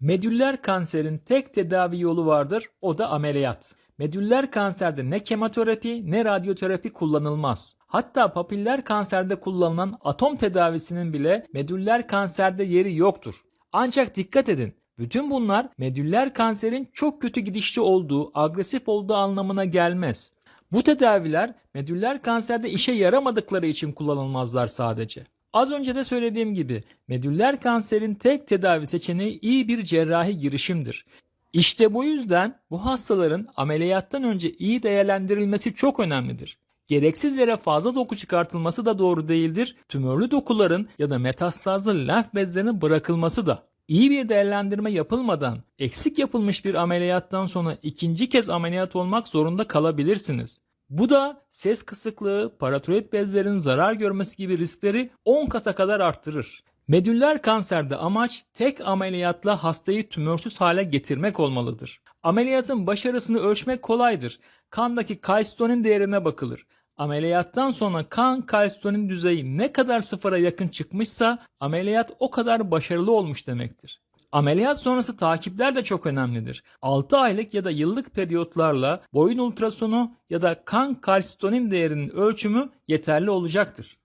Medüller kanserin tek tedavi yolu vardır, o da ameliyat. Medüller kanserde ne kemoterapi ne radyoterapi kullanılmaz. Hatta papiller kanserde kullanılan atom tedavisinin bile medüller kanserde yeri yoktur. Ancak dikkat edin, bütün bunlar medüller kanserin çok kötü gidişli olduğu, agresif olduğu anlamına gelmez. Bu tedaviler medüller kanserde işe yaramadıkları için kullanılmazlar sadece. Az önce de söylediğim gibi medüller kanserin tek tedavi seçeneği iyi bir cerrahi girişimdir. İşte bu yüzden bu hastaların ameliyattan önce iyi değerlendirilmesi çok önemlidir. Gereksiz yere fazla doku çıkartılması da doğru değildir. Tümörlü dokuların ya da metastazlı lenf bezlerinin bırakılması da. İyi bir değerlendirme yapılmadan eksik yapılmış bir ameliyattan sonra ikinci kez ameliyat olmak zorunda kalabilirsiniz. Bu da ses kısıklığı, paratiroid bezlerin zarar görmesi gibi riskleri 10 kata kadar arttırır. Medüller kanserde amaç tek ameliyatla hastayı tümörsüz hale getirmek olmalıdır. Ameliyatın başarısını ölçmek kolaydır. Kandaki kalsitonin değerine bakılır. Ameliyattan sonra kan kalsitonin düzeyi ne kadar sıfıra yakın çıkmışsa ameliyat o kadar başarılı olmuş demektir. Ameliyat sonrası takipler de çok önemlidir. 6 aylık ya da yıllık periyotlarla boyun ultrasonu ya da kan kalsitonin değerinin ölçümü yeterli olacaktır.